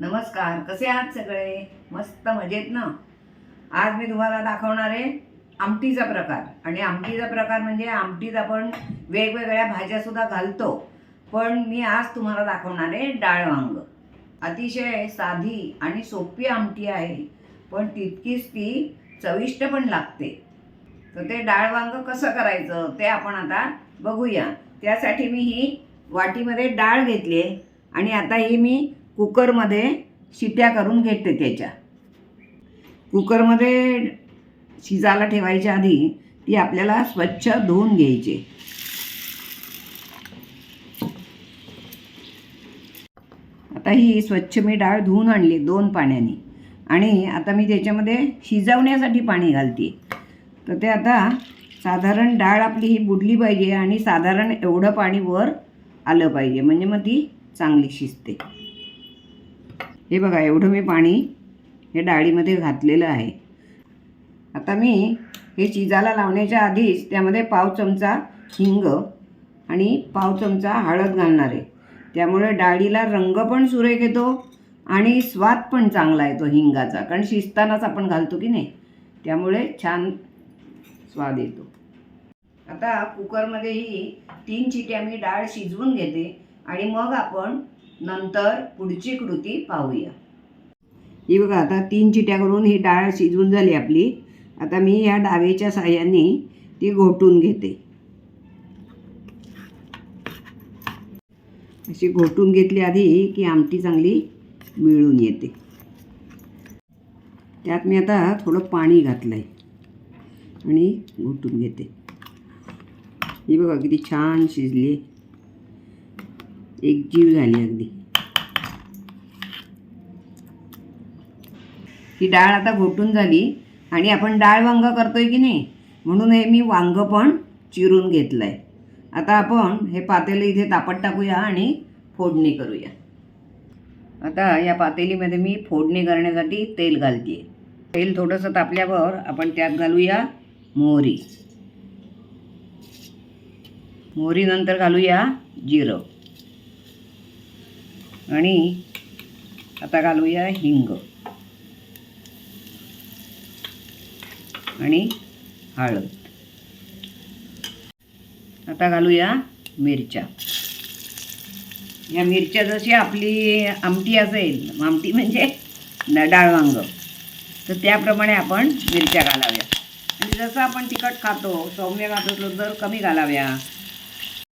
नमस्कार कसे आहात सगळे? मस्त मजेत ना? आज मी तुम्हाला दाखवणार आहे आमटीचा प्रकार. आणि आमटीचा प्रकार म्हणजे आमटीत आपण वेगवेगळ्या भाज्यासुद्धा घालतो. पण मी आज तुम्हाला दाखवणार आहे डाळ वांग. अतिशय साधी आणि सोपी आमटी आहे पण तितकीच ती चविष्ट पण लागते. तर ते डाळ वांग कसं करायचं ते आपण आता बघूया. त्यासाठी मी ही वाटीमध्ये डाळ घेतली आहे. आणि आता ही मी कुकरमध्ये शिट्या करून घेते त्याच्या. कुकरमध्ये शिजायला ठेवायच्या आधी ती आपल्याला स्वच्छ धुवून घ्यायची. आता ही स्वच्छ मी डाळ धुवून आणली दोन पाण्याने. आणि आता मी त्याच्यामध्ये शिजवण्यासाठी पाणी घालते. तर ते आता साधारण डाळ आपली ही बुडली पाहिजे आणि साधारण एवढं पाणी वर आलं पाहिजे. म्हणजे मग ती चांगली शिजते. हे बघा एवढं मी पाणी हे डाळीमध्ये घातलेलं आहे. आता मी हे चिजाला लावण्याच्या आधीच त्यामध्ये पाव चमचा हिंग आणि पाव चमचा हळद घालणार आहे. त्यामुळे डाळीला रंग पण सुरेख येतो आणि स्वाद पण चांगला येतो हिंगाचा कारण शिजतानाच आपण घालतो की नाही? त्यामुळे छान स्वाद येतो. आता कुकरमध्ये ही तीन चिट्या मी डाळ शिजवून घेते आणि मग आपण नंतर पुढची कृती पाहूया. ही बघा आता तीन चिट्या करून ही डाळ शिजवून झाली आपली. आता मी या डावेच्या साह्याने ती घोटून घेते. अशी घोटून घेतली आधी की आमटी चांगली मिळून येते. त्यात मी आता थोडं पाणी घातलं आहे आणि घोटून घेते. ही बघा किती छान शिजली. एक जीव झाली अगदी. ही डाळ आता घोटून झाली आणि आपण डाळ वांग करतोय की नाही? म्हणून हे मी वांग पण चिरून घेतलं आहे आता आपण हे पातेलं इथे तापत टाकूया आणि फोडणी करूया. आता या पातेलीमध्ये मी फोडणी करण्यासाठी तेल घालते तेल थोडंसं तापल्यावर आपण त्यात घालूया मोहरी. मोहरीनंतर घालूया जिरं. आणि आता घालूया हिंग. आणि हळद. आता घालूया मिरच्या. या मिरच्या जशी आपली आमटी असेल आमटी म्हणजे न- डाळ वांग. तर त्याप्रमाणे आपण मिरच्या घालाव्या. आणि जसं आपण तिखट खातो सौम्य खात तर कमी घालाव्या.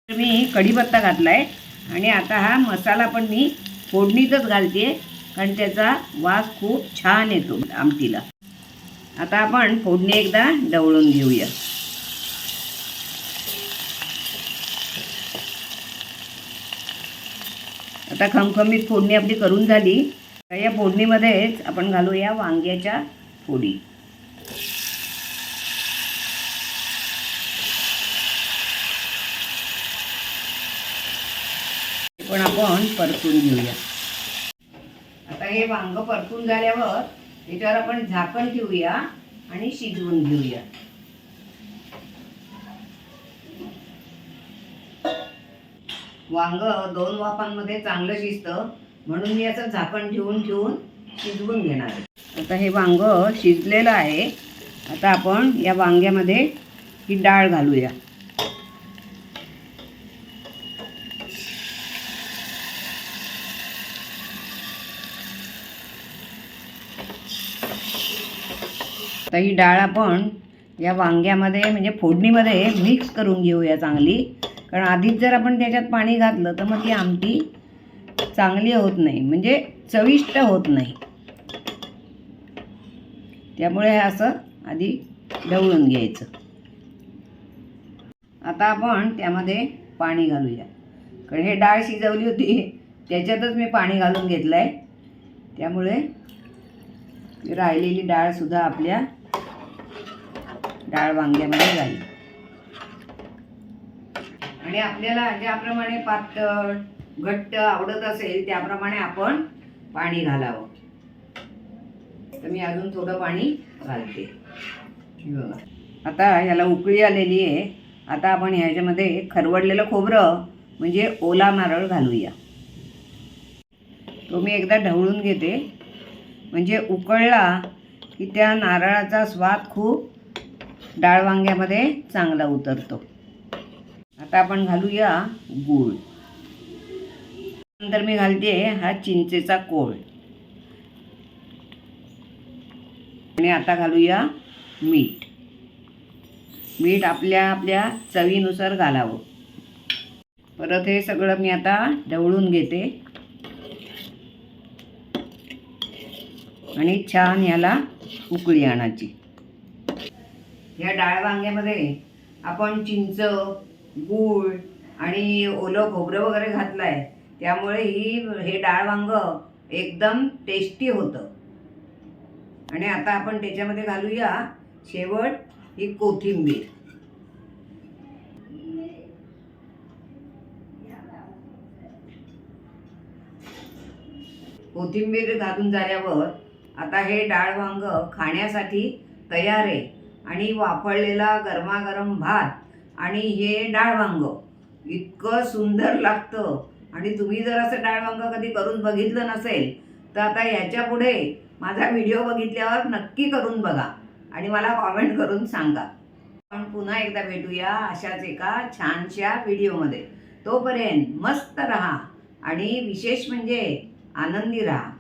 तर मी कढीपत्ता घातला आहे आणि आता हा मसाला पण मी फोडणीतच घालते कारण त्याचा वास खूप छान येतो आमटीला. आता आपण फोडणी एकदा डवळून घेऊया. आता खमखमीत फोडणी आपली करून झाली. तर या फोडणीमध्येच आपण घालूया वांग्याच्या फोडी. पण आपण परतून घेऊया. आता हे वांग परतून झाल्यावर त्याच्यावर आपण झाकण ठेवूया आणि शिजवून घेऊया. वांग दोन वाफांमध्ये चांगलं शिजतं म्हणून मी याचं झाकण ठेवून ठेवून शिजवून घेणार आहे. आता हे वांग शिजलेलं आहे. आता आपण या वांग्यामध्ये ही डाळ घालूया. आता ही डाळ आपण या वांग्यामध्ये म्हणजे फोडणीमध्ये मिक्स करून घेऊया चांगली. कारण आधीच जर आपण त्याच्यात पाणी घातलं तर मग ती आमटी चांगली होत नाही. म्हणजे चविष्ट होत नाही. त्यामुळे हे असं आधी ढवळून घ्यायचं. आता आपण त्यामध्ये पाणी घालूया. कारण हे डाळ शिजवली होती त्याच्यातच मी पाणी घालून घेतलं आहे त्यामुळे राहिलेली डाळसुद्धा आपल्या डाळ वांग्यामध्ये घाली. आणि आपल्याला ज्याप्रमाणे पातळ घट्ट आवडत असेल त्याप्रमाणे आपण पाणी घालावं. तर मी अजून थोडं पाणी घालते. बघा. आता ह्याला उकळी आलेली आहे. आता आपण ह्याच्यामध्ये खरवडलेलं खोबरं म्हणजे ओला नारळ घालूया. तो मी एकदा ढवळून घेते. म्हणजे उकळला की त्या नारळाचा स्वाद खूप डाळ वांग्यामध्ये चांगला उतरतो. आता आपण घालूया गूळ. नंतर मी घालते हा चिंचेचा कोळ. आणि आता घालूया मीठ. मीठ आपल्या आपल्या चवीनुसार घालावं. परत हे सगळं मी आता ढवळून घेते. आणि छान ह्याला उकळी आणायची. या डाळ वांग्यामध्ये आपण चिंच गूळ आणि ओलं खोबरं वगैरे घातलं आहे त्यामुळे ही हे डाळ वांग एकदम टेस्टी होतं. आणि आता आपण त्याच्यामध्ये घालूया शेवट ही कोथिंबीर. कोथिंबीर घालून झाल्यावर आता हे डाळ वांग खाण्यासाठी तयार आहे. आणि वापरलेला गरमागरम भात आणि हे डाळ वांग इतकं सुंदर लागतं. आणि तुम्ही जर असं डाळ वांग कधी करून बघितलं नसेल तर आता ह्याच्या पुढे माझा व्हिडिओ बघितल्यावर नक्की करून बघा आणि मला कॉमेंट करून सांगा. पण पुन्हा एकदा भेटूया अशाच एका छानशा व्हिडिओमध्ये. तोपर्यंत मस्त राहा आणि विशेष म्हणजे आनंदी राहा.